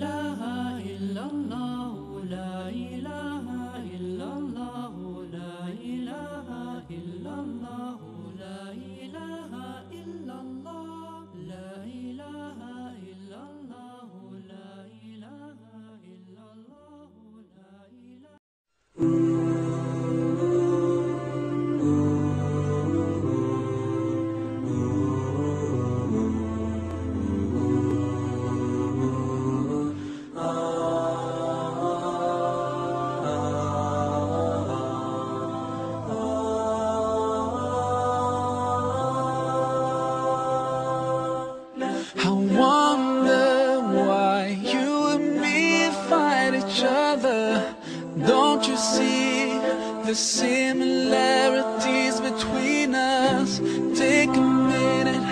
ilaha illallah. Similarities between us? Take a minute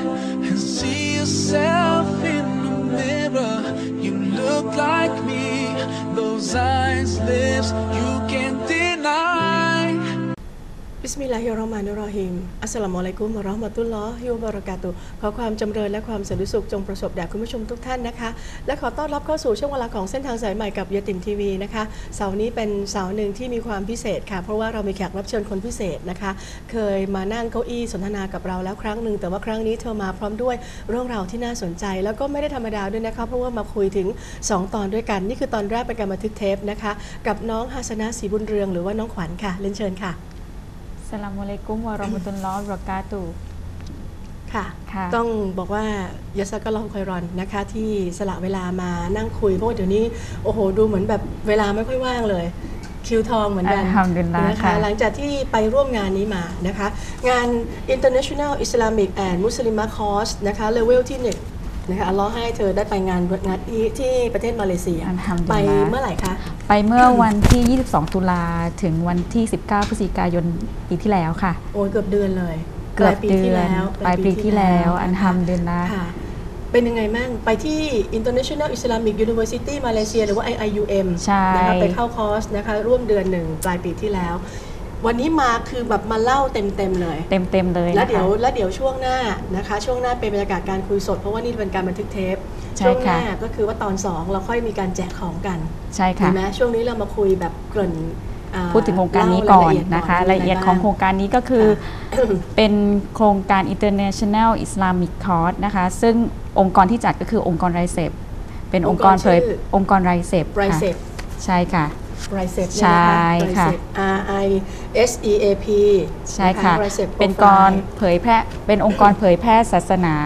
and see yourself in the mirror. You look like me, those eyes, lips, you. ิสมิลลาฮิรเราะห์มานิรเราะฮีมอัสสลามุอะลัยกุมวะเราะห์มะตุลลอฮิวบะเรากาตุขอความจำเริญและความสันติสุขจงประสบแด่คุณผู้ชมทุกท่านนะคะ และขอต้อนรับเข้าสู่ช่วงเวลาของเส้นทางสายใหม่กับยติมทีวีนะคะ เสาร์นี้เป็นเสาร์หนึ่งที่มีความพิเศษค่ะ เพราะว่าเรามีแขกรับเชิญคนพิเศษนะคะ เคยมานั่งเก้าอี้สนทนากับเราแล้วครั้งหนึ่ง แต่ว่าครั้งนี้เธอมาพร้อมด้วยเรื่องราวที่น่าสนใจ แล้วก็ไม่ได้ธรรมดาด้วยนะคะ เพราะว่ามาคุยถึงสองตอนด้วยกัน นี่คือตอนแรกเป็นการบันทึกเทปนะคะ กับน้องฮัสนะศรีบุญเรืองหรือว่าน้องขวัญค่ะเรียนเชิญค่ะ สลามุอะลัยกุมวะเราะมะตุลลอฮ์วะบะเราะกาตุฮ์ค่ะค่ะ ต้องบอกว่ายาซากะลอฮคอยรอนนะคะ ที่สละเวลามานั่งคุยเพราะว่าเดี๋ยวนี้โอ้โหดูเหมือนแบบเวลาไม่ค่อยว่างเลยคิวทองเหมือนกันอัลฮัมดุลิลลาห์นะคะค่ะหลังจากที่ไปร่วมงานนี้มานะคะ งาน International Islamic and Muslim Course นะคะเลเวลที่1 นะคะอัลเลอฮ์ให้เธอได้ไปงานงานที่ที่ประเทศมาเลเซียอัลฮัมดุไปลิลลาห์เมื่อไหร่คะไปเมื่อวันที่ 22 ตุลาถึงวันที่ 19 พฤศจิกายนปีที่แล้วค่ะ โอ้ยเกือบเดือนเลยเกือบปลายปีเดืที่อนแล้วปลายปีที่แล้วอัลฮัมดุลิลลาห์ค่ะ เป็นยังไงมั่งไปที่ International Islamic University มาเลเซียหรือว่า IIUM ใช่ นะคะไปเข้าคอร์สนะคะร่วมเดือนหนึ่งปลายปีที่แล้ว วันนี้มาคือแบบมาเล่าเต็มๆเลย เต็มเต็มๆเลยแล้วนะเดี๋ยคะวแล้วเดี๋ยวช่วงหน้านะคะ ช่วงหน้าเป็นบรรยากาศการคุยสด เพราะว่านี่เป็นการบันทึกเทปใช่ช่วงหค่ะ น้าก็คือว่าตอน2เราค่อยมีการแจกของกันใช่เห็ค่ะนไหมช่วงนี้เรามาคุยแบบเกริ่นอ่าพูดถึงโครงการนี้เล่ก่อนรายลเอียดนะคะมีรายละเอียดะไบ้ของโครงการนี้ก็คือค่ะเป็นโครงการ International Islamic Course นะคะ ซึ่งองค์กรที่จัดก็คือองค์กรไรเซปเป็นองค์กรเผยองค์กรชื่อองค์กรไรเซปไรค่ะเซป ใช่ค่ะ ไรเซปใช่ค่ะ R I S E A P ใช่ค่ะ เป็นกรเผยแพร่ เป็นองค์กรเผยแพร่ศาสนา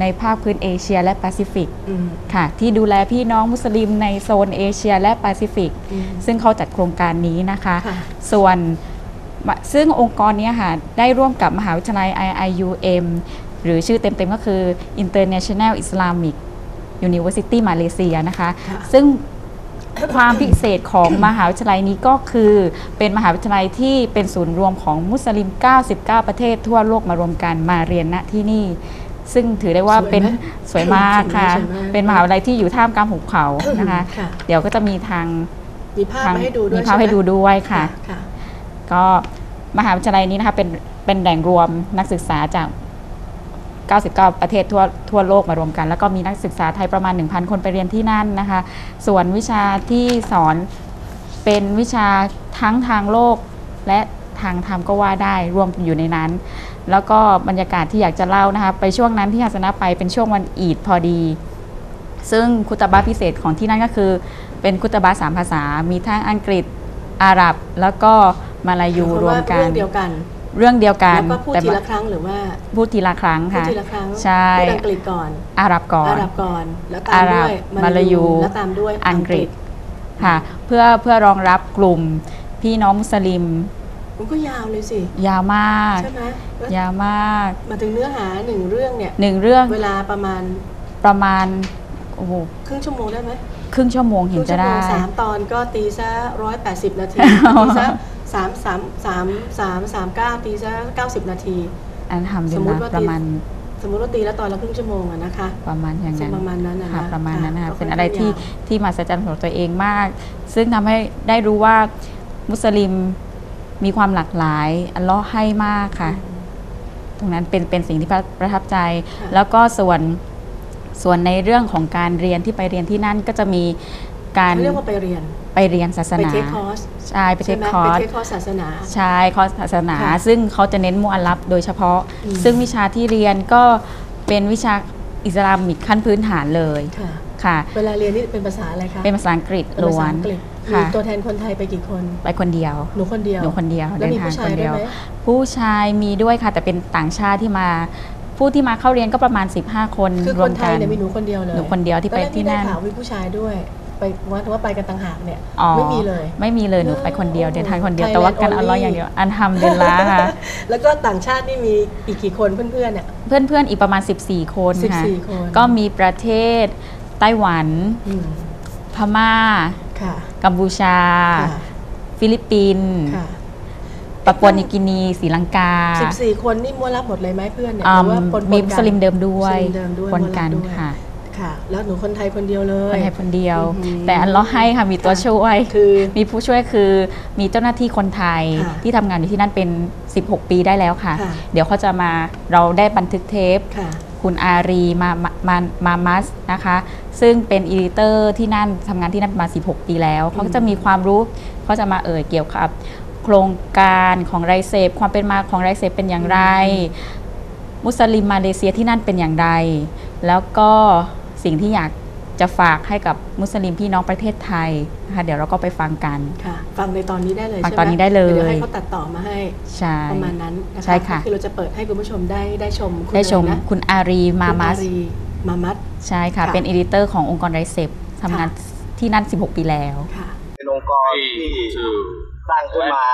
ในภาคพื้นเอเชียและแปซิฟิกอืมค่ะ ที่ดูแลพี่น้องมุสลิมในโซนเอเชียและแปซิฟิกอืมซึ่งเขาจัดโครงการนี้นะคะค่ะส่วนมะซึ่งองค์กรเนี้ยค่ะ ได้ร่วมกับมหาวิทยาลัย IIUM หรือชื่อเต็มๆก็คือ International Islamic University Malaysia นะคะค่ะซึ่ง ความพิเศษของมหาวิทยาลัยนี้ก็คือเป็นมหาวิทยาลัยที่เป็นศูนย์รวมของมุสลิม 99 ประเทศทั่วโลกมารวมกันมาเรียนณที่นี่ ซึ่งถือได้ว่าสวยไหมเป็นสวยมากค่ะสวยมากเป็นมหาวิทยาลัยที่อยู่ท่ามกลางหุบเขานะคะค่ะเดี๋ยวก็จะมีทางมีภาพทางมาให้ดูด้วยมีภาพให้ช่ไมดูด้วยค่ะค่ะ ก็มหาวิทยาลัยนี้นะคะเป็นเป็นแหล่งรวมนักศึกษาจาก 99 ประเทศทั่วทั่วโลกมารวมกัน แล้วก็มีนักศึกษาไทยประมาณ 1,000 คนไปเรียนที่นั่นนะคะ ส่วนวิชาที่สอนเป็นวิชาทั้งทางโลกและทางธรรมก็ว่าได้รวมอยู่ในนั้น แล้วก็บรรยากาศที่อยากจะเล่านะคะ ไปช่วงนั้นที่ฮัสนะไปเป็นช่วงวันอีดพอดี ซึ่งคุตบะพิเศษของที่นั่นก็คือ เป็นคุตบะสามภาษา มีทั้งอังกฤษอาหรับ แล้วก็มาลายูรวมกันเรื่องเดียวกัน เรื่องเดียวกันแล้วก็พูดแต่ทีละครั้งหรือว่าพูดทีละครั้งพูดค่ะทีละครั้งใช่พูดอังกฤษก่อนอาหรับก่อนอาหรับก่อนแล้วตามอาหรัด้บวยมาลายูแล้วตามด้วยอังกฤษค่ะเพื่อเพื่อรองรับกลุ่มพี่น้องมุสลิมมันก็ยาวเลยสิ ยาวมากใช่ไหมแล้วยาวมาก มาถึงเนื้อหาหนึ่งเรื่องเนี่ยหนึ่งเรื่องเวลาประมาณประมาณโอ้โหครึ่งชั่วโมงได้ไหมครึ่งชั่วโมงคเห็รึ่นงจะชั่วโมได้งสามตอนก็ตีซะร้อยแปดสิบนาทีตีซะ สามสามสามสามสามเก้าตีซะเก้าสิบนาทีอันทำสดีมมุตินะว่าประมาณสมมติว่าตีแล้วตอนละครึ่งชั่วโมงอะนะคะ ประมาณอย่างนั้นประมาณนั้นนะนะค่ะประมาณนั้นนะคะก็ค่อนเป็นอะไรข้างที่ยาวที่มหัศจรรย์ของตัวเองมาก ซึ่งทำให้ได้รู้ว่ามุสลิมมีความหลากหลาย อัลเลอฮ์ให้มากค่ะ ตรงนั้นเป็นเป็นสิ่งที่ประประทับใจค่ะแล้วก็ส่วนส่วนในเรื่องของการเรียนที่ไปเรียนที่นั่นก็จะมี การเขาเรียกว่าไปเรียนไปเรียนศาสไปนาเทคคอร์สใช่ไปเทใช่คไหมคอไปร์สเทคคอร์สศาสนาใช่คอร์สศาสนาค่ะซึ่งเขาจะเน้นมุอัลลัฟโดยเฉพาะอืมซึ่งวิชาที่เรียนก็เป็นวิชาอิสลามมิกขั้นพื้นฐานเลยค่ะค่ะ เวลาเรียนนี่เป็นภาษาอะไรคะเป็นภาษาอังกฤษเป็นล้ภาวนษาอังกฤษมีค่ะตัวแทนคนไทยไปกี่คน ไปคนเดียวหนูคนเดียวหนูคนเดียวแล้วเดินมีทางผู้ชาคยนด้วเดียยวไหมผู้ชายมีด้วยค่ะแต่เป็นต่างชาติที่มาผู้ที่มาเข้าเรียนก็ประมาณ 15 คนคือรควมนไทกัยนเนี่ยมีหนูคนเดียวเลยหนูคนเดียวที่ไปตอแรกที่นั่นได้ข่าวมีผู้ชายด้วย ไปว่าว่าไปกันต่างหากเนี่ยอ๋อไม่มีเลย ไม่มีเลยหนูไปคนเดียวโอ้เดินทางคนเดียว Thailand แต่ว่ากัน only อัลลอฮ์อย่างเดียวอันทำเดินล้าค่ะแล้วก็ต่างชาตินี่มีอีกกี่คนเพื่อนๆเนี่ยเพื่อนๆอีกประมาณ 14 คนค่ะ14คนก็มีประเทศไต้หวันอืมพม่าค่ะกัมพูชาค่ะฟิลิปปินส์ค่ะปาปัวนิวกินีศรีลังกาสิบสี่คนนี่มัวรับหมดเลยไหมเพื่อนเนี่ยอ่าหรือว่าปนๆมีกันมุสลิมเดิมด้วยมุสลิมเดิมด้วยปนกันมัวรับด้วยค่ะ ค่ะ แล้วหนูคนไทยคนเดียวเลคยนไทยคนเดียวอือหือแต่อันเลาะห์ให้ค่ะมีตัวค่ะช่วยคือมีผู้ช่วยคือมีเจ้าหน้าที่คนไทยค่ะที่ทำงานอยู่ที่นั่นเป็น 16 ปีได้แล้วค่ะค่ะเดี๋ยวเขาจะมาเราได้บันทึกเทปค่ะคุณอารีมามามามามัสนะคะ ซึ่งเป็นอีดิเตอร์ที่นั่นทำงานที่นั่นมา 16 ปีแล้วเขาก็จะมีความรู้เขาจะมาเอ่ยเกี่ยวกับโครงการของไรเซฟความเป็นมาของไรเซฟเป็นอย่างไร มุสลิมมาเลเซียที่นั่นเป็นอย่างไร แล้วก็ สิ่งที่อยากจะฝากให้กับมุสลิมพี่น้องประเทศไทยนะคะเดี๋ยวเราก็ไปฟังกันค่ะ ฟังในตอนนี้ได้เลยฟังใช่ไหมตอนนี้ได้เลยเดี๋ยวให้เขาตัดต่อมาให้ใช่ประมาณนั้นนะคะใช่ค่ะก็คือเราจะเปิดให้คุณผู้ชมได้ได้ชมคุณได้ชมอะไรนะคุณอารีมามัสคุณอารีมามัสใช่ค่ะค่ะเป็นอีดิเตอร์ขององค์กรไรเซฟทำงานค่ะที่นั่น 16 ปีแล้วค่ะเป็นองค์กรที่ตั้งขึ้นมา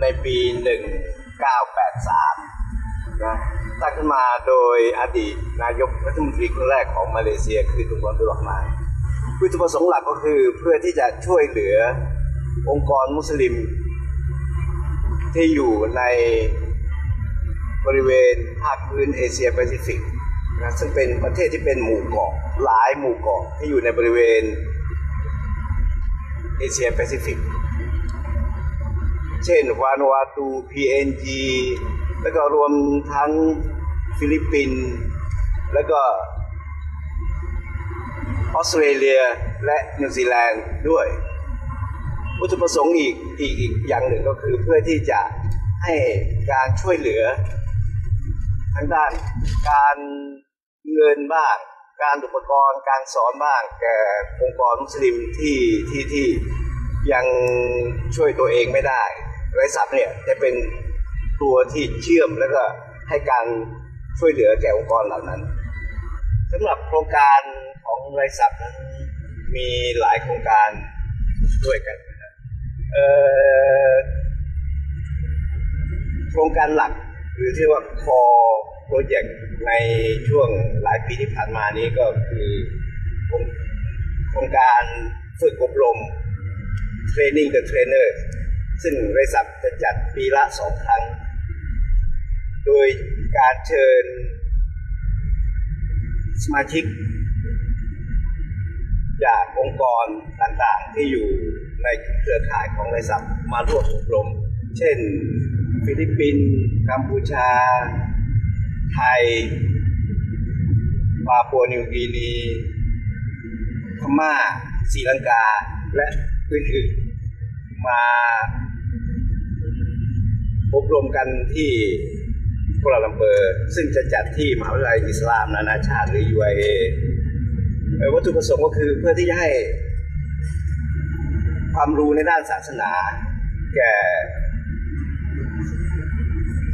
ในปี 1983 นะตั้งขึ้นมาโดยอดีตนายกรัฐมนตรีคนแรกของมาเลเซียคือตุงวันดุลอห์มาวัตถุประสงค์หลักก็คือเพื่อที่จะช่วยเหลือองค์กรมุสลิม ที่อยู่ในบริเวณภาคพื้นเอเชียแปซิฟิกนะซึ่งเป็นประเทศที่เป็นหมู่เกาะหลายหมู่เกาะที่อยู่ในบริเวณเอเชียแปซิฟิก เช่นวานูอาตู PNG แล้วก็รวมทั้งฟิลิปปินส์แล้วก็ออสเตรเลียและนิวซีแลนด์ด้วยวัตถุประสงค์อีกอีกอีกอย่างหนึ่งก็คือเพื่อที่จะให้การช่วยเหลือทางด้านการเงินบ้าง การอุปกรณ์การสอนบ้างแก่องค์กรมุสลิมที่ที่ที่ยังช่วยตัวเองไม่ได้ไรสับเนี่ยจะเป็น ตัวที่เชื่อมแล้วก็ให้การช่วยเหลือแก่องค์กรเหล่านั้นสำหรับโครงการของไรสับนั้นมีหลายโครงการด้วยกันนะโครงการหลักหรือที่ว่า core project ในช่วงหลายปีที่ผ่านมานี้ก็คือโครงการฝึกอบรม training the trainer ซึ่งบริษัทจะจัดปีละสองครั้ง โดยการเชิญสมาชิก จากองค์กรต่างๆที่อยู่ในเครือข่ายของบริษัทมาร่วมอบรม เช่น ฟิลิปปินส์กัมพูชา ไทยปาปัวนิวกินีพม่าศรีลังกา และอื่นๆมาอบรมกันที่ กัวลาลัมเปอร์ซึ่งจะจัดที่มหาวิทยาลัยอิสลามนานาชาติหรือ UIA วัตถุประสงค์ก็คือเพื่อที่จะให้ความรู้ในด้านศาสนา แก่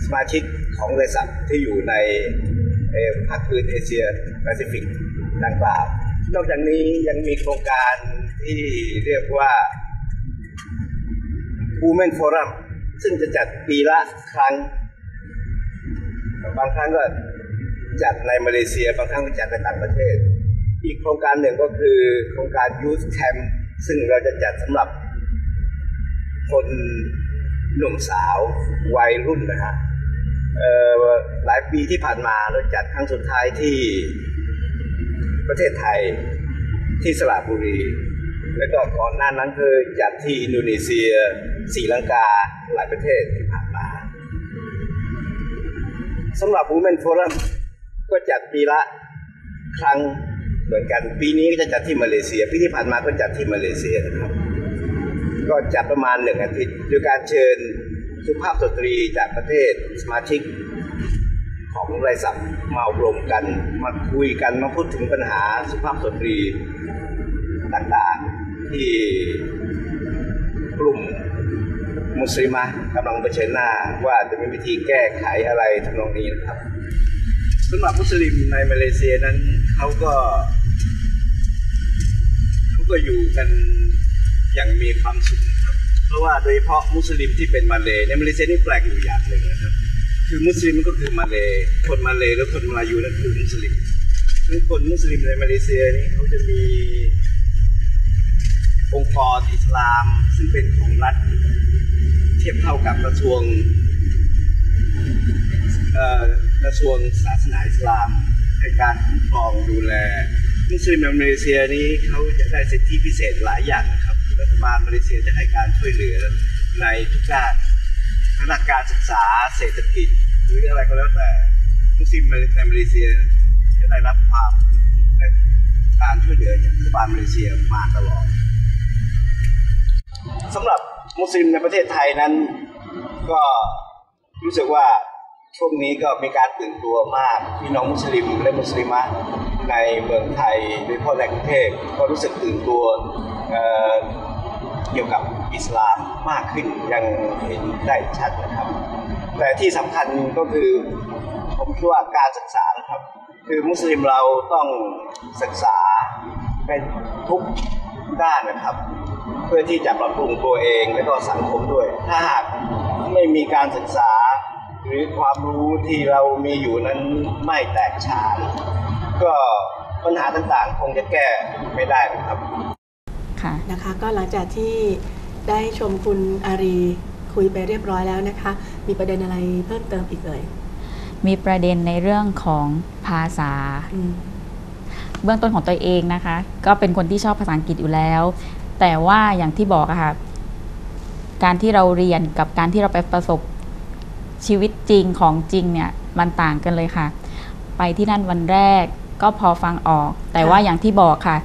สมาชิกของบริษัทที่อยู่ในภาคพื้นเอเชียแปซิฟิกดังกล่าวนอกจากนี้ยังมีโครงการที่เรียกว่า Women Forum ซึ่งจะจัดปีละครั้ง บางครั้งก็จัดในมาเลเซีย บางครั้งก็จัดในต่างประเทศ อีกโครงการหนึ่งก็คือโครงการ Youth Camp ซึ่งเราจะจัดสำหรับคนหนุ่มสาววัยรุ่นนะฮะหลายปีที่ผ่านมาเราจัดครั้งสุดท้ายที่ประเทศไทยที่สระบุรี แล้วก็ก่อนหน้านั้นคือจัดที่อินโดนีเซียศรีลังกาหลายประเทศ สำหรับ Women Forum ก็จัดปีละครั้งเหมือนกัน ปีนี้ก็จะจัดที่มาเลเซียปีที่ผ่านมาก็จัดที่มาเลเซียนะครับก็จัดประมาณหนึ่งอาทิตย์โดยการเชิญสุภาพสตรีจากประเทศสมาชิกของไรสักมาอบรมกัน มาคุยกันมาพูดถึงปัญหาสุภาพสตรีต่างๆที่กลุ่ม มุสลิมะกำลังเผชิญหน้าว่าจะมีวิธีแก้ไขอะไรทำนองนี้นะครับสำหรับมุสลิมในมาเลเซียนั้นเขาก็เขาก็อยู่กันอย่างมีความสุขครับเพราะว่าโดยเฉพาะมุสลิมที่เป็นมาเลย์ในมาเลเซียนี่แปลกอยู่อย่างหนึ่งนะครับ คือมุสลิมก็คือมาเลย์คนมาเลย์แล้วคนมาลายูนั่นคือมุสลิมคือคนมุสลิมในมาเลเซียนี่เขาจะมี องค์กรอิสลาม ซึ่งเป็นของรัฐ เทียบเท่ากับกระทรวงกระทรวงศาสนาอิสลามในการคุ้มครองดูแลมุสลิมในมาเลเซียนี้เขาจะได้สิทธิพิเศษหลายอย่างนะครับรัฐบาลมาเลเซียจะให้การช่วยเหลือในทุกด้านทางด้าการศึกษาเศรษฐกิจหรืออะไรก็แล้วแต่มุสลิมในมาเลเซียจะได้รับความการช่วยเหลือจากรัฐบาลมาเลเซียมาตลอด สำหรับมุสลิมในประเทศไทยนั้น ก็รู้สึกว่าช่วงนี้ก็มีการตื่นตัวมากพี่น้องมุสลิมและมุสลิมะในเมืองไทยโดยเฉพาะในกรุงเทพก็รู้สึกตื่นตัวเเกี่ยวกับอิสลามมากขึ้นยังเห็นได้ชัดนะครับ แต่ที่สำคัญก็คือผมคิดว่าการศึกษานะครับ คือมุสลิมเราต้องศึกษาในทุกด้านนะครับ เพื่อที่จะปรับปรุงตัวเองและก็สังคมด้วย ถ้าหากไม่มีการศึกษา หรือความรู้ที่เรามีอยู่นั้นไม่แตกฉาน ก็ปัญหาต่างๆ คงจะแก้ไม่ได้นะครับค่ะนะคะก็หลังจากที่ได้ชมคุณอารีคุยไปเรียบร้อยแล้วนะคะ มีประเด็นอะไรเพิ่มเติมอีกเอ่ยมีประเด็นในเรื่องของภาษาอืมเบื้องต้นของตัวเองนะคะ ก็เป็นคนที่ชอบภาษาอังกฤษอยู่แล้ว แต่ว่าอย่างที่บอกอะค่ะ การที่เราเรียนกับการที่เราไปประสบชีวิตจริงของจริงเนี่ยมันต่างกันเลยค่ะ ไปที่นั่นวันแรกก็พอฟังออก แต่ว่าอย่างที่บอกค่ะ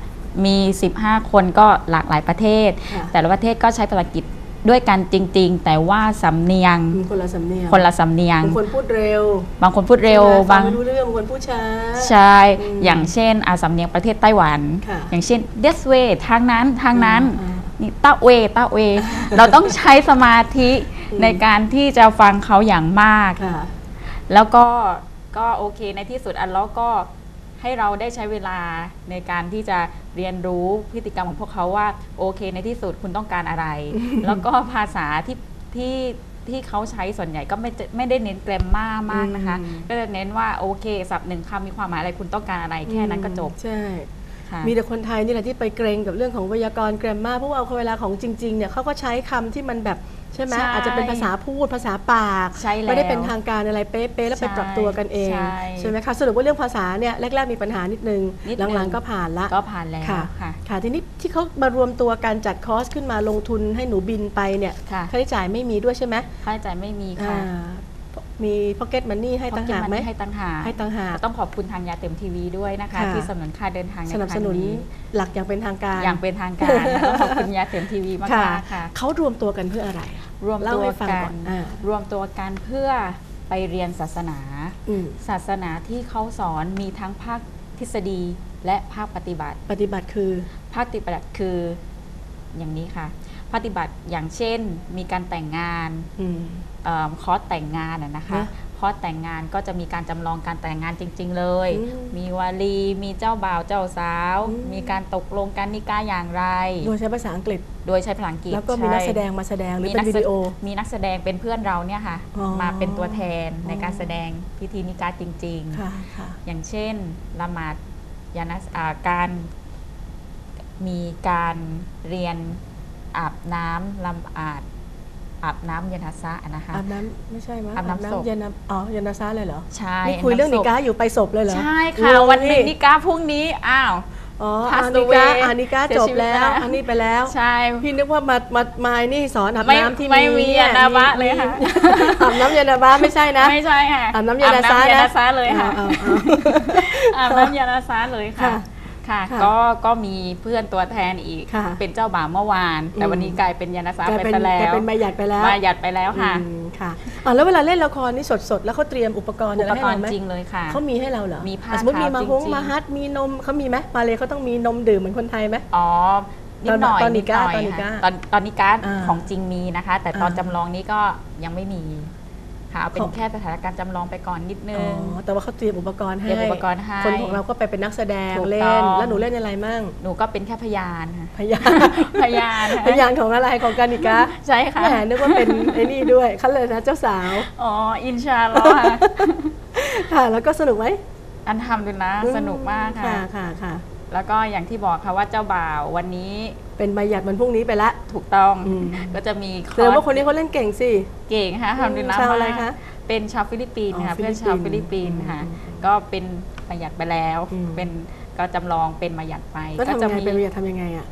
มี 15 คนก็หลากหลายประเทศค่ะแต่ละประเทศก็ใช้ภาษาอังกฤษ ด้วยกันจริง ๆ แต่ว่าสำเนียงมีคนละสำเนียงคนละสำเนียงบางคนพูดเร็ว บางคนพูดเร็วใช่ไหมฟับางงไม่รู้เรื่องบางคนพูดช้าใช่อืมอย่างเช่นอาสำเนียงประเทศไต้หวันค่ะอย่างเช่น this way ทางนั้นทางนั้นอ่านี่ตาเวตาเว เราต้องใช้สมาธิในการที่จะฟังเขาอย่างมากค่ะแล้วก็ก็โอเคในที่สุดอันแล้วก็ ให้เราได้ใช้เวลาในการที่จะเรียนรู้พฤติกรรมของพวกเขาว่าโอเค ในที่สุดคุณต้องการอะไร แล้วก็ภาษาที่ที่ที่เขาใช้ส่วนใหญ่ก็ไม่จะไม่ได้เน้นแกรมมามากนะคะอืมก็จะเน้นว่าโอเคศัพท์หนึ่งคำมีความหมายอะไรคุณต้องการอะไรแค่นั้นก็จบใช่ค่ะมีแต่คนไทยนี่แหละที่ไปเกรงกับเรื่องของไวยากรณ์แกรมมาเพราะว่าเอาเวลาของจริงๆเนี่ยเขาก็ใช้คำที่มันแบบ ใช่ไหมใช่อาจจะเป็นภาษาพูดภาษาปากใช่แล้วไม่ได้เป็นทางการอะไรเป๊ะๆแล้วไปใช่ปรับตัวกันเองใช่ ไหมคะสรุปว่าเรื่องภาษาเนี่ยแรกๆมีปัญหานิดนึงนิดนึงหลังๆก็ผ่านละ ก็ผ่านแล้วค่ะ ค่ะ ค่ะทีนี้ที่เขามารวมตัวการจัดคอร์สขึ้นมาลงทุนให้หนูบินไปเนี่ยค่ะ ค่าใช้จ่ายไม่มีด้วยใช่ไหมค่าใช้จ่ายไม่มีค่ะ อ่า มีพ็อกเก็ตมันนี่ให้ต่างหากไหมให้ตั้งหากให้ต่างหากต้องขอบคุณทางยาเต็มทีวีด้วยนะคะค่ะที่สนับสนุนค่าเดินทางในสนับสนุนครั้งหลักอย่างเป็นทางการอย่างเป็นทางการนะคะต้องขอบคุณยาเต็มทีวีมากค่ะๆค่ะเขารวมตัวกันเพื่ออะไร รวมเล่าตัวให้ฟังกัก่อนนอ่ารวมตัวกันเพื่อไปเรียนศาสนาอืมศาสนาที่เขาสอนมีทั้งภาคทฤษฎีและภาคปฏิบัติ ปฏิบัติคือ ภาคปฏิบัติคืออย่างนี้ค่ะ ปฏิบัติอย่างเช่น มีการแต่งงานอืม เอิ่มคอร์สแต่งงานอะนะคะนะคอร์สแต่งงานก็จะมีการจำลองการแต่งงานจริง ๆ เลย อืมมีวาลีมีเจ้าบ่าวเจ้าสาว อืม มีการตกลงกันนิกายอย่างไร โดยใช้ภาษาอังกฤษ โดยใช้ภาษาอังกฤษแล้วก็มีใช่นักแสดงมาแสดงหรือมีเป็นนักวิแสดีโอ มีนักแสดงเป็นเพื่อนเราเนี่ยค่ะ อ๋อมาเป็นตัวแทนในอ๋อ การแสดงพิธีนิกายจริง ค่ะค่ะ ๆ อย่างเช่นละหมาดยานัสอ่าการมีการเรียนอาบน้ำลำอาด อาบน้ำยานัสะนะคะอาบน้ำไม่ใช่มั้ยอาบน้ำศพเย็นน้ำอ๋อเย็นนาซาเลยเหรอใช่นี่คุยเรื่องนิก้าอยู่ไปศพเลยเหรอใช่ค่ะงงวันหนึ่งพี่นิกาพรุ่งนี้อ้าวอ๋อ Pass อานิก้า away อานิก้าเสียจบชีวิตแล้วแล้วอันนี้ไปแล้วใช่พี่นึกว่ามามามานี่สอนอาบไม่น้ำที่ไม่มีเนี่ยยานาบะเลยค่ะอาบน้ำยานาบะไม่ใช่นะไม่ใช่ค่ะอาบน้ำยานาซาอาบน้ำยานะนาซาเลยค่ะอาเอาเอาอาบน้ำยานาซาเลยค่ะ ค่ะค่ะ ค่ะก็ก็มีเพื่อนตัวแทนอีก ค่ะเป็นเจ้าบ่าวเมื่อวาน แต่อืม วันนี้กลายเป็นยานาซากลายไปเป็นซะแล้กลายวเป็นมาหยัดไปแล้วมาหยัดไปแล้วค่ะ อืมค่ะอะ แล้วเวลาเล่นละครนี่สดๆ แล้วเขาเตรียมอุปกรณ์อุอะไรปให้กรเราณ์ไหมจริงเลยค่ะ เขามีให้เราเหรอมีผ้าอะสมมติมีมาขาวฮงจริงๆ มาฮัดมีนมเขามีไหมมาเลยเขาต้องมีนมดื่มเหมือนคนไทยไหม อ๋อ นิดหน่อยตอนนี้ดหน่อยตอนนี้ค่ะการ์ดตอนตอนนี้การ์ดอ่าของจริงมีนะคะ แต่ตอนอ่า จำลองนี้ก็ยังไม่มี ค่ะเอาเป็นของแค่สถานการณ์จำลองไปก่อนนิดนึอ๋งอแต่ว่าเขาเตรียมอุปกรณ์ให้เตรียมอุปกรณ์ให้คนของเราก็ไปเป็นนักแสดงถูกเล่ต้น อง แล้วหนูเล่นอะไรมั่ง หนูก็เป็นแค่พยานค่ะ พยานพยานค่ะ พยานของอะไรของกานิกาใช่ค่ะ แหมนึกว่าเป็นไอ้นี่ด้วยเขาเลยนะเจ้าสาว อ๋อ อินชาอัลลอฮ์ค่ะ ค่ะ แล้วก็สนุกไหมอันทำดูนะ สนุกมากค่ะ ค่ะค่ะค่ะ แล้วก็อย่างที่บอกค่ะว่าเจ้าบ่าววันนี้เป็นมาหยัดมันพรุ่งนี้ไปละ ถูกต้องอืม ก็จะมีคแสดงอว่าร์สคนนี้เขาเล่นเก่งสิ เก่งค่ะทำดูนะชาวอะไรมากคะเป็นชาวฟิลิปปินส์อ๋อค่ะฟิลิเพื่อปนปินส์ชาวฟิลิปปินส์ค่ะ อืมก็เป็นมาหยัดไปแล้ว อืม เป็นก็จำลองเป็นมาหยัดไปก็ทำจะยังไงเป็นมาหยัดทำยังไงอะ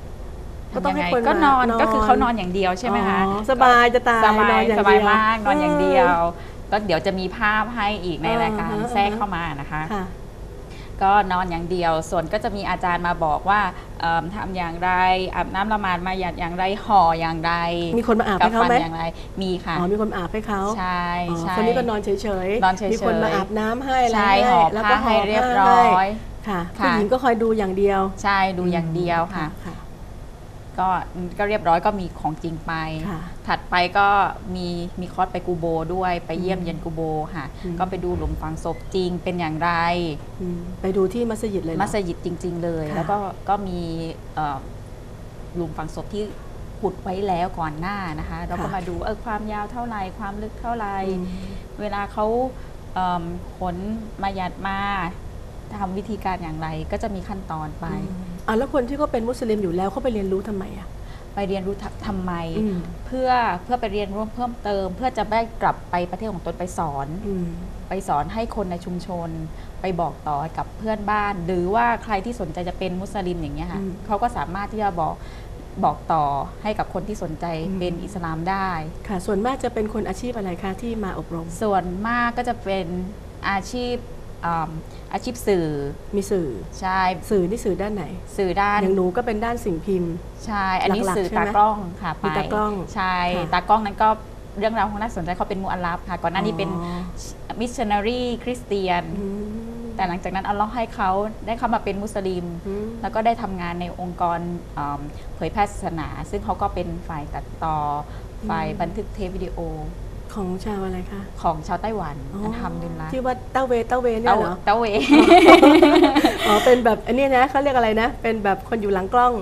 ก็ต้องทำยังไงให้คนก็นอนมานอน ก็คือเขานอนอย่างเดียวใช่ไหมคะ อ๋อสบายจะตายสบานอยนอย่างสบายเดียวมากนอนอย่างเดียวเอก็เดี๋ยวจะมีภาพให้อีกในอ่ารายการอ่าแทรกเข้ามานะคะ ค่ะ ก็นอนอย่างเดียว ส่วนก็จะมีอาจารย์มาบอกว่าเอิ่มทำอย่างไรอาบน้ำละหมาดมาหยัดอย่างไรห่ออย่างไรมีคนมาอาบให้เขาไหม กำฟันอย่างไรมีค่ะอ๋อมีคนมาอาบให้เขาใช่อ๋อใช่ คนนี้ก็นอนเฉยๆนอนเฉยๆ มีคนมาอาบน้ำให้อะไรใช่ให้ห่อแล้วผ้าก็ให้เรียบผ้าร้อให้ยค่ะค่ะ ผู้หญิงก็คอยดูอย่างเดียว ใช่ดูอย่างเดียวค่ะ ค่ะ ก็ก็เรียบร้อยก็มีของจริงไปค่ะถัดไปก็มีมีคอร์สไปกูโบด้วยไปเยี่ยมเยียนกูโบค่ะอืมก็ไปดูหลุมฝังศพจริงเป็นอย่างไรอืมไปดูที่มัสยิดเลยเหรอมัสยิดจริง ๆ เลยค่ะแล้วก็ก็มีเอ่อหลุมฝังศพที่ขุดไว้แล้วก่อนหน้านะคะ เราก็ค่ะมาดูเออความยาวเท่าไหร่ความลึกเท่าไหร่อืมเวลาเขาเอิ่มขนมายัดมาทำวิธีการอย่างไรก็จะมีขั้นตอนไป อ่าแล้วคนที่เขาเป็นมุสลิมอยู่แล้วเขาไปเรียนรู้ทำไมอะไปเรียนรู้ทำทำไม อืม เพื่อเพื่อไปเรียนรู้เพิ่มเติม เพื่อจะได้กลับไปประเทศของตนไปสอน อืม ไปสอนให้คนในชุมชน ไปบอกต่อกับเพื่อนบ้าน หรือว่าใครที่สนใจจะเป็นมุสลิมอย่างเงี้ยค่ะอืมเขาก็สามารถที่จะบอกบอกต่อให้กับคนที่สนใจอืม เป็นอิสลามได้ ค่ะ ส่วนมากจะเป็นคนอาชีพอะไรคะที่มาอบรม ส่วนมากก็จะเป็นอาชีพ อ่าอาชีพสื่อมีสื่อ ใช่สื่อนี่สื่อด้านไหน สื่อด้าน อย่างหนูก็เป็นด้านสิ่งพิมพ์ ใช่ อันนี้หลักๆสื่อใช่ไหมตากล้องค่ะไปมีตากล้องใช่ค่ะตากล้องนั้นก็เรื่องราวของน่าสนใจเขาเป็นมูอัลลัฟค่ะก่อนหน้านี้เป็นอ๋อ มิชชันนารีคริสเตียน อืมแต่หลังจากนั้นอัลเลอฮ์ให้เขาได้เข้ามาเป็นมุสลิม อืม แล้วก็ได้ทำงานในองค์กรอืมเผยแพร่ศาสนา ซึ่งเขาก็เป็นฝ่ายตัดต่ออฝ่ายบันทึกเทปวิดีโอ ของชาวอะไรคะ ของชาวไต้หวันอ๋ออันทำดุลิลละที่ว่าเต้าเวเต้าเวเนี่ยเต้าเหรอเต้าเวอ๋อเป็นแบบอันนี้นะเขาเรียกอะไรนะ เป็นแบบคนอยู่หลังกล้อง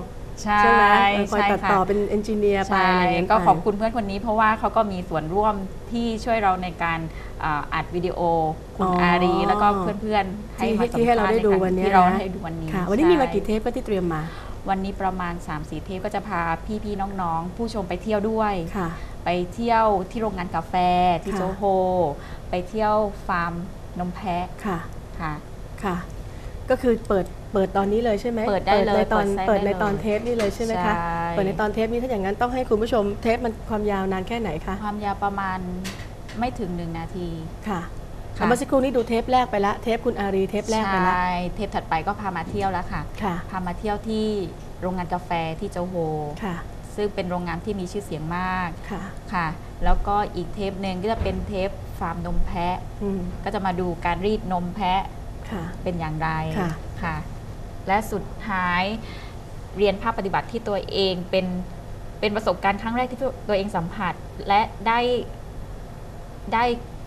ใช่ใช่ไหมเออคอยใช่ตัดค่ะต่อเป็นเอนจิเนียร์ไปใช่อะไรอย่างเงี้ยก็ไปขอบคุณเพื่อนคนนี้เพราะว่าเขาก็มีส่วนร่วมที่ช่วยเราในการอ่าอัดวิดีโอคุณอ๋อออารี แล้วก็เพื่อนๆให้ที่มาสัมที่ให้เราภาษณ์ได้ดูใกวันเนี้ยที่เรานะให้ดูวันนี้ค่ะวันนี้มีมาใช่กี่เทปก็ที่เตรียมมา วันนี้ประมาณ 3-4 เทปก็จะพาพี่ๆน้องๆ ผู้ชมไปเที่ยวด้วย ค่ะ ไปเที่ยวที่โรงงานกาแฟที่ค่ะ โจโฮ ไปเที่ยวฟาร์มนมแพะค่ะ ค่ะ ค่ะ ก็คือเปิด เปิดตอนนี้เลยใช่ไหมเปิดได้เลยในตอน เปิดได้เปิดในเลยตอนเทปนี่เลยใช่ไหมคะ ใช่ เปิดในตอนเทปนี้ถ้าอย่างนั้นต้องให้คุณผู้ชมเทปมันความยาวนานแค่ไหนคะ ความยาวประมาณไม่ถึงหนึ่งนาที ค่ะ ค่ะเอาเมื่อสักครู่นี้ดูเทปแรกไปละเทปคุณอารีเทปแรกไปละใช่เทปถัดไปก็พามาเที่ยวแล้วค่ะ ค่ะพามาเที่ยวที่โรงงานกาแฟที่โจโฮ ค่ะซึ่งเป็นโรงงานที่มีชื่อเสียงมากค่ะค่ะ แล้วก็อีกเทปหนึ่งก็จะเป็นเทปฟาร์มนมแพะ อืมก็จะมาดูการรีดนมแพะค่ะ เป็นอย่างไรค่ะ ค่ะ และสุดท้ายเรียนภาคปฏิบัติที่ตัวเองเป็นเป็นประสบการณ์ครั้งแรกที่ตัวตัวเองสัมผัส และได้ได้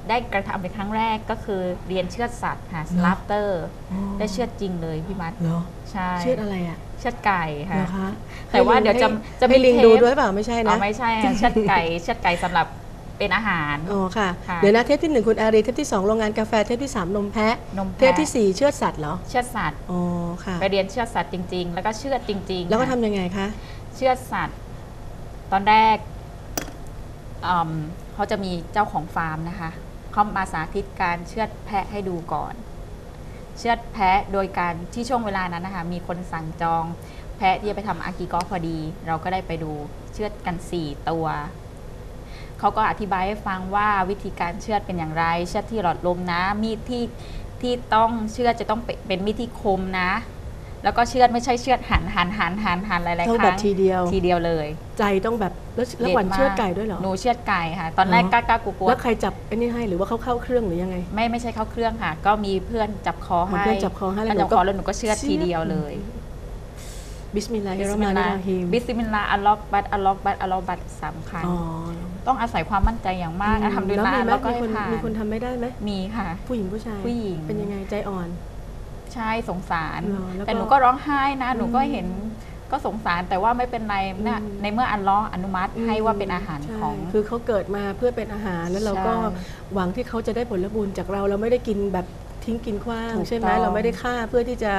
ได้กระทำเป็นครั้งแรกก็คือเรียนเชือดสัตว์ค่ะสลาฟเตอร์อ๋อได้เชือดจริงเลยพี่มัดเหรอใช่ชื่ออะไรอะเชือดไก่เหรค่ะอคะแต่ว่าเดี๋ยวจะให้จะให้มีลิงเทปดูด้วยเปล่าไม่ใช่อ๋นะอไม่ใช่ค่ะเชือดไก่เชือดไก่สำหรับเป็นอาหารอ๋อค่ะค่ะเดี๋ยวนะเทปที่หนึ่งคุณอารีเทปที่สองโรงงานกาแฟเทปที่สามนมแพะนมเทแพะปที่สี่เชือดสัตว์เหรอเชือดสัตว์อ๋อค่ะไปเรียนเชือดสัตว์จริง ๆ แล้วก็เชือดจริง ๆ แล้วก็ค่ะทำยังไงคะเชือดสัตว์ ตอนแรกอืมเขาจะมีเจ้าของฟาร์มนะคะ เขามาสาธิตการเชือดแพะให้ดูก่อน เชือดแพะโดยการที่ช่วงเวลานั้นนะคะมีคนสั่งจอง แพะที่จะไปทำอากิกะพอดี เราก็ได้ไปดูเชือดกัน 4 ตัวเขาก็อธิบายให้ฟังว่าวิธีการเชือดเป็นอย่างไร เชือดที่หลอดลมนะมีดที่ที่ต้องเชือดจะต้องเป็นมีดที่คมนะ แล้วก็เชือดไม่ใช่เชือดหันหันหันหันหันหลายๆครั้งต้องแบบทีเดียว ทีเดียวเลยใจต้องแบบแล้วแล้วหวันเชือดไก่ด้วยเหรอหนูเชือดไก่ค่ะ ตอนแรกอ๋อกล้ากล้ากลัวกลัวแล้วใครจับไอ้นี่ให้หรือว่าเขาเข้าเครื่องหรือยังไง ไม่ไม่ใช่เข้าเครื่องค่ะ ก็มีเพื่อนจับคอเหมือนให้เพื่อนจับคอให้แล้วเพื่อนจับหนูก็คอแล้วหนูก็เชือดทีเดียวเลยบิสมิลลาฮิรเราะห์มานิรเราะฮีมบิสมิลลาห์อัลลอฮ์บัดอัลลอฮ์บัดอัลลอฮ์บัดสามครั้งอ๋อต้องอาศัยความมั่นใจอย่างมากทำด้วยแล้วลามีไหมแล้วก็มีให้คนผ่านมีคนทำไม่ได้ไหมมีค่ะ ผู้หญิงผู้ชายผู้หญิงเป็นยังไงใจอ่อน ใช่สงสาร เหรอแล้วก็แต่หนูก็ร้องไห้นะ หนูก็อืมเห็นก็สงสารแต่ว่าไม่เป็นไรนะอืม ในเมื่ออัลลอฮ์อนุมัติให้ว่าเป็นอาหารใช่ของ คือเขาเกิดมาเพื่อเป็นอาหารแล้วเราก็ใช่หวังที่เขาจะได้ผลบุญจากเราเราไม่ได้กินแบบทิ้งกินขว้างถูกใช่ไหมต้องเราไม่ได้ฆ่าเพื่อที่จะ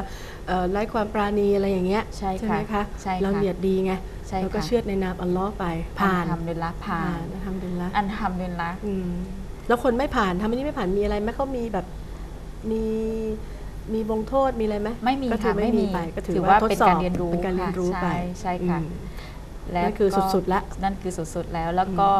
เอ่อไร้ความปราณีอะไรอย่างเงี้ยใช่ค่ะไหมคะใช่ค่ะเราเนียดดีไงใช่เราก็ค่ะเชื่อในนามอัลลอฮ์ไปผ่านทำด้วยละผ่านนะทำดุลิลละอันทำด้วยละอืมแล้วคนไม่ผ่านทำอันนี้ไม่ผ่านมีอะไรไหมเขามีแบบมี มีบงโทษมีอะไรไหมไม่มีก็ถืค่ะไม่ไม่มีมีไปก็ถือถือว่าว่าทดเป็นสอบการเรียนรู้เป็นการเรียนรู้ค่ะไปใช่ใช่ค่ะ อืมแล้วนั่นคือก็สุดๆละนั่นคือสุดๆแล้ว แล้วก็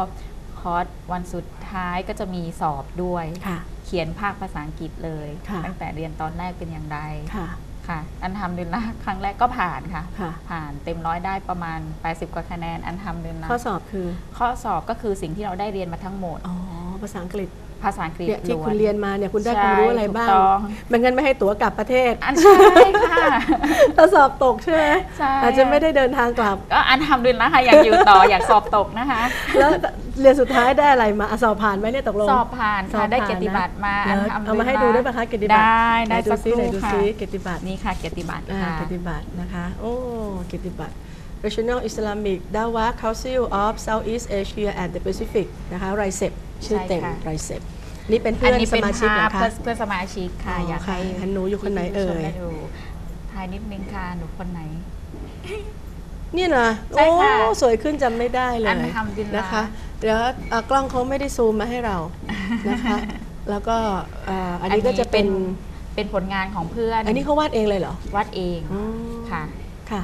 คอร์สวันสุดท้ายก็จะมีสอบด้วย ค่ะ เขียนภาคภาษาอังกฤษเลย ค่ะ ตั้งแต่เรียนตอนแรกเป็นอย่างไร ค่ะค่ะ อันทำดุลิลละครั้งแรกก็ผ่านค่ะ ค่ะ ผ่านเต็มร้อยได้ประมาณ 80 กว่าคะแนน อันทำดุลิลละข้อสอบคือข้อสอบก็คือสิ่งที่เราได้เรียนมาทั้งหมด อ๋อภาษาอังกฤษ ภาษาอังกฤษเนี่ยที่ล้วนคุณเรียนมาเนี่ยคุณได้ใช่ความรู้อะไรบ้างถูกต้อง ไม่งั้นไม่ให้ตั๋วกลับประเทศอันใช่ค่ะ ถ้าสอบตกใช่ไหมใช่ อาจจะไม่ได้เดินทางกลับ ก็อันทำดุลิลละค่ะอยากอยู่ต่อ อยากสอบตกนะคะ แล้วเรียนสุดท้ายได้อะไรมาอะสอบผ่านไหมเนี่ยตกลงสอบผ่านสอค่ะบได้ผ่านเกียรติบัตรมานะอันแล้วทำเอามาให้ดูได้ปะคะเกียรติบัตรได้ได้ไหนดูสักซิคไหนรู่ดูค่ะซิเกียรติบัตร นี่ค่ะเกียรติบัตรอ่าค่ะ เกียรติบัตรนะคะ โอ้เกียรติบัตร Regional Islamic Dawah Council of Southeast Asia and the Pacific นะคะไรเซปชื่อเต็มใช่ค่ะ ไรเซป นี่เป็นอัเพื่นอนนี้สเป็นมาชิกเหรอภาพคะเพื่อนเพื่อนสมาชิกค่ะอ๋อออยากให้ค่ะอันหนูอยู่คนไหนเอ่ยพี่ๆผู้ชมได้ดูถ่ายนิดนึงค่ะหนูคนไหนนี่นะใช่โอ้ค่ะสวยขึ้นจำไม่ได้เลยอันทำดินลานะคะ เดี๋ยวเอ่อกล้องเขาไม่ได้ซูมมาให้เรานะคะ แล้วก็เอ่ออันนี้ก็จะเป็นเป็นผลงานของเพื่อน อันนี้เขาวาดเองเลยเหรอ วาดเองอืมค่ะค่ะ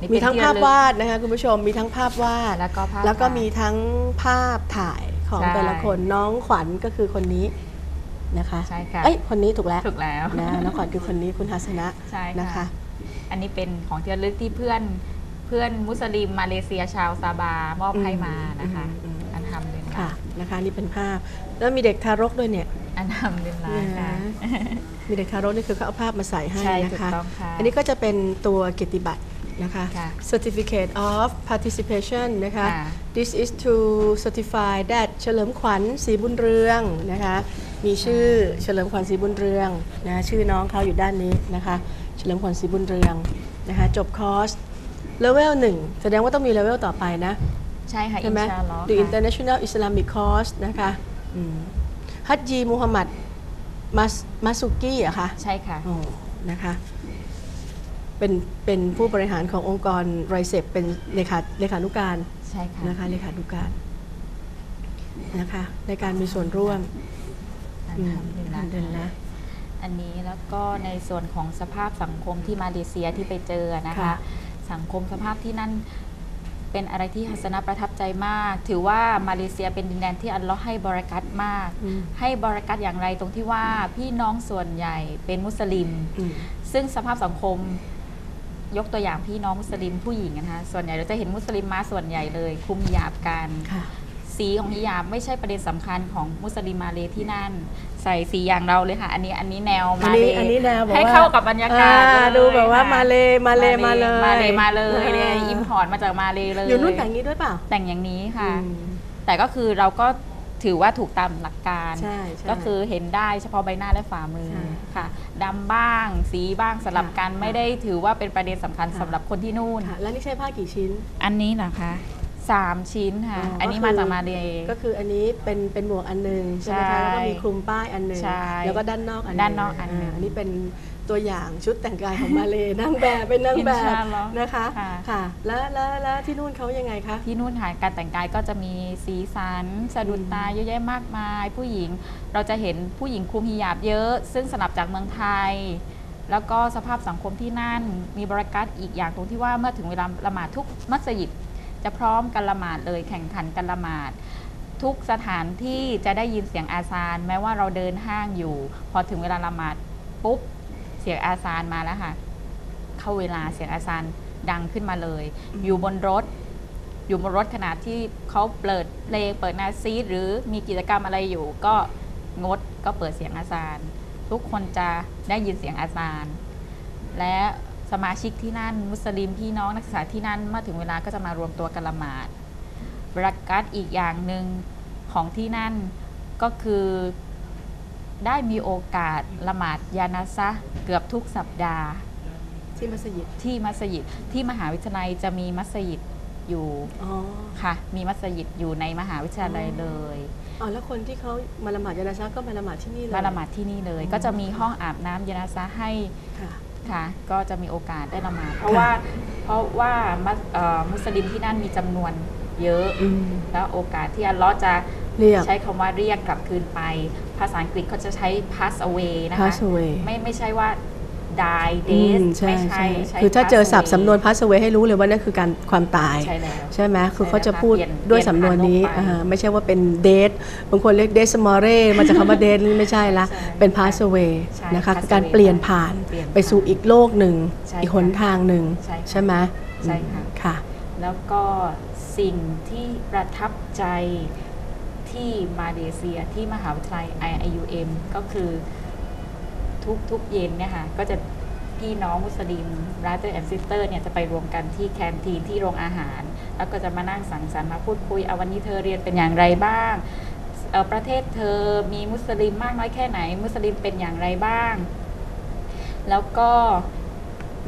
นี่มีเป็นทั้งที่ภาพระลึกวาดนะคะคุณผู้ชมมีทั้งภาพวาดแล้วก็ภาพแล้วก็ถ่ายมีทั้งภาพถ่าย ของใช่ แต่ละคนน้องขวัญก็คือคนนี้นะคะใช่ค่ะเอ้ยคนนี้ถูกแล้วถูกแล้ว นะน้องขวัญคือคนนี้คุณฮัสนะใช่ค่ะนะคะ อันนี้เป็นของที่ระลึกที่เพื่อนเพื่อนมุสลิมมาเลเซียชาวซาบามอบให้มานะคะอืมอืมอันทำเลยนค่ะนะคะนี่เป็นภาพ แล้วมีเด็กทารกด้วยเนี่ย อันทำเลยนะนะค่ะ มีเด็กทารกนี่คือเขาเอาภาพมาใส่ให้ใช่นะถูกคะ ต้องค่ะ อันนี้ก็จะเป็นตัวเกียรติบัตร นะคะ ค่ะ Certificate of Participation นะคะ ค่ะ This is to certify that เฉลิมขวัญศรีบุญเรืองนะคะ มีชื่อเฉลิมขวัญศรีบุญเรืองนะชื่อน้องเขาอยู่ด้านนี้นะคะ เฉลิมขวัญศรีบุญเรืองนะคะจบคอร์สเลเวลหนึ่งแสดงว่าต้องมีเลเวลต่อไปนะ ใช่ค่ะใช่อินไหม ชาอัลลอฮ์ The ค่ะ International Islamic Course นะคะอืมฮัจจีมูฮัมหมัดมัสมัสซุกี้อะคะ ใช่ค่ะ โอ้นะคะ เป็นเป็นผู้บริหารขององค์กรไรเซปเป็นเลขาเลขานุการใช่ค่ะนะคะเลขานุการนะคะในการมีส่วนร่วมอันอืมทำเลยนะอันเดินละอันนี้แล้วก็ในส่วนของสภาพสังคมที่มาเลเซียที่ไปเจอนะคะ ค่ะ สังคมสภาพที่นั่นเป็นอะไรที่ฮัสนะประทับใจมาก ถือว่ามาเลเซียเป็นดินแดนที่อัลเลอฮ์ให้บริกัตมาก อืมให้บริกัตอย่างไรตรงที่ว่าพี่น้องส่วนใหญ่เป็นมุสลิม อืมซึ่งสภาพสังคม ยกตัวอย่างพี่น้องมุสลิมผู้หญิงนะคะส่วนใหญ่เราจะเห็นมุสลิมมาส่วนใหญ่เลยคลุมฮิญาบกันค่ะสีของฮิญาบไม่ใช่ประเด็นสำคัญของมุสลิมมาเลที่นั่น ใส่สีอย่างเราเลยค่ะ อันนี้อันนี้แนวอันมานี้เลอันนี้แนวบอกว่าให้เข้ากับบรรยากาศอ่เลยดูแบบว่าค่ะมาเลมาเลมาเลยมาเลมาเลยเนี่ยอ่าอิมพอร์ตมาจากมาเลเลยอยู่นู่นแต่งนี้ด้วยเปล่าแต่งอย่างนี้ค่ะอืมแต่ก็คือเราก็ ถือว่าถูกตามหลักการ ใช่ใช่ก็คือเห็นได้เฉพาะใบหน้าและฝ่ามือใช่ค่ะดำบ้าง สีบ้างสลับกันค่ะไม่ได้ถือว่าเป็นประเด็นสำคัญค่ะ สำหรับคนที่นู่น ค่ะแล้วนี่ใช้ผ้ากี่ชิ้น อันนี้นะคะสามชิ้นค่ะอ๋ออัอันนี้ก็คือมาจากมาเลก็คืออันนี้เป็นเป็นหมวกอันหนึงใช่ไหมคะใช่แล้วก็มีคลุมป้ายอันหนึงใช่แล้วก็ด้านนอกอันหนึงด้านนอกอันหนึ่งาอันนี้เป็น ตัวอย่างชุดแต่งกายของมาเลยนางแบบเป็นนางแบอินบชาอัลลอฮ์นะคะค่ะค่ะแล้วแล้วแล้วที่นู่นเขายังไงคะที่นู่นค่ะการแต่งกายก็จะมีสีสันสะดุดตาเยอะแยะมากมาย ผู้หญิงเราจะเห็นผู้หญิงคลุมฮิญาบเยอะ ซึ่งสลับจากเมืองไทยแล้วก็สภาพสังคมที่นั่นมีบริการอีกอย่างตรงที่ว่าเมื่อถึงเวลาละหมาดทุกมัสยิดจะพร้อมกันละหมาดเลยแข่งขันกันละหมาด ทุกสถานที่จะได้ยินเสียงอาซานแม้ว่าเราเดินห้างอยู่ พอถึงเวลาละหมาดปุ๊บ เสียงอาซานมาแล้วค่ะ เข้าเวลาเสียงอาซานดังขึ้นมาเลย อยู่บนรถ อยู่บนรถขณะที่เขาเปิดเพลงเปิดนาซีดหรือมีกิจกรรมอะไรอยู่ ก็งดก็เปิดเสียงอาซานทุกคนจะได้ยินเสียงอาซานและสมาชิกที่นั่น มุสลิมพี่น้องนักศึกษาที่นั่นเมื่อถึงเวลาก็จะมารวมตัวกันละหมาดบรักัตอีกอย่างหนึ่งของที่นั่นก็คือ ได้มีโอกาสละหมาดยานาซะห์เกือบทุกสัปดาห์ ที่มัสยิดที่มัสยิดที่มหาวิทยาลัยจะมีมัสยิดอยู่อ๋อค่ะ มีมัสยิดอยู่ในมหาวิทยาลัยเลย อ๋อแล้วคนที่เขามาละหมาดยานาซะห์ก็มาละหมาดที่นี่เลยมาละหมาดที่นี่เลย ก็จะมีห้องอาบน้ำยานาซะห์ให้ค่ะ ค่ะ ก็จะมีโอกาสได้ละหมาดเพราะว่า เพราะว่ามัสเอ่อมุสลิมที่นั่นมีจำนวนเยอะ อืม แล้วโอกาสที่อัลเลอฮ์จะ เรียก ใช้คำว่าเรียกกลับคืนไป ภาษาอังกฤษเขาจะใช้ pass away นะคะ pass away ไม่ไม่ใช่ว่า die อื days มใช่ไม่ใช่ใช่คือถ้าเจอ pass ศัพท์ away สำนวนพัสเวให้รู้เลยว่านั่นคือการความตาย ใช่แล้ว ใช่ไหมคือใช่เขาจะแล้วค่ะพูดเปลี่ยนด้วยเปลี่ยนสำนวนนี้ผ่านโลกไปอ่าไม่ใช่ว่าเป็นเดทบางคนเรียกเดสมอเร่มาจากคำว่าเดทไม่ใช่ละ ใช่เป็นพาสเวใช่นะคะ pass คือการ away เปลี่ยนผ่านเปลี่ยนไปสู่ผ่านอีกโลกหนึ่ง ใช่อีกหนค่ะทางหนึ่งใช่ค่ะใช่ไหมใช่ค่ะ อืมค่ะ แล้วก็สิ่งที่ประทับใจ ที่มาเลเซียที่มหาวิทยาลัย IIUM ก็คือทุกทุกเย็นเนี่ยค่ะก็จะพี่น้องมุสลิมราเตอร์แอนซิสเตอร์เนี่ยจะไปรวมกันที่แคนทีนที่โรงอาหาร แล้วก็จะมานั่งสังสรรค์มาพูดคุยเอาวันนี้เธอเรียนเป็นอย่างไรบ้างประเทศเธอมีมุสลิมมากน้อยแค่ไหน มุสลิมเป็นอย่างไรบ้าง แล้วก็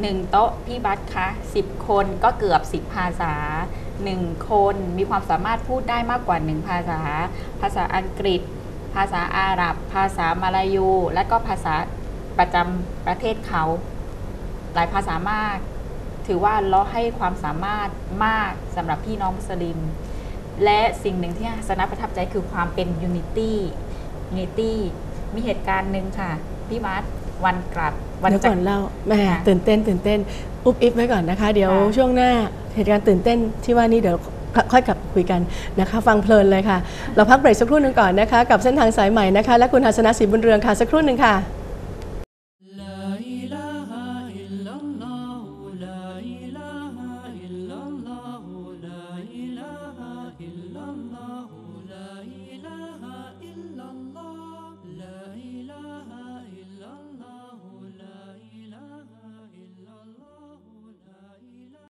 หนึ่งโต๊ะพี่บัตคะสิบคนก็เกือบสิบภาษา หนึ่งคนมีความสามารถพูดได้มากกว่าหนึ่งภาษา ภาษาอังกฤษ ภาษาอาหรับ ภาษามาลายู และก็ภาษาประจำประเทศเขา หลายภาษามาก ถือว่าเราให้ความสามารถมากสำหรับพี่น้องมุสลิม และสิ่งหนึ่งที่สนะประทับใจคือความเป็นยูนิตี้ยูนิตี้มีเหตุการณ์หนึ่งค่ะ พี่บัส วันกลับวันเดี๋ยวจะก่อนเล่าแหม่ค่ะตื่นเต้น ตื่นเต้น อุบอิบไว้ก่อนนะคะ เดี๋ยวค่ะช่วงหน้าเหตุการณ์ตื่นเต้นที่ว่านี้เดี๋ยวค่อยกลับคุยกันนะคะ ฟังเพลินเลยค่ะ เราพักเบรกสักครู่หนึ่งก่อนนะคะ กับเส้นทางสายใหม่นะคะ และคุณหัสนศรีบุญเรืองค่ะสักครู่หนึ่งค่ะ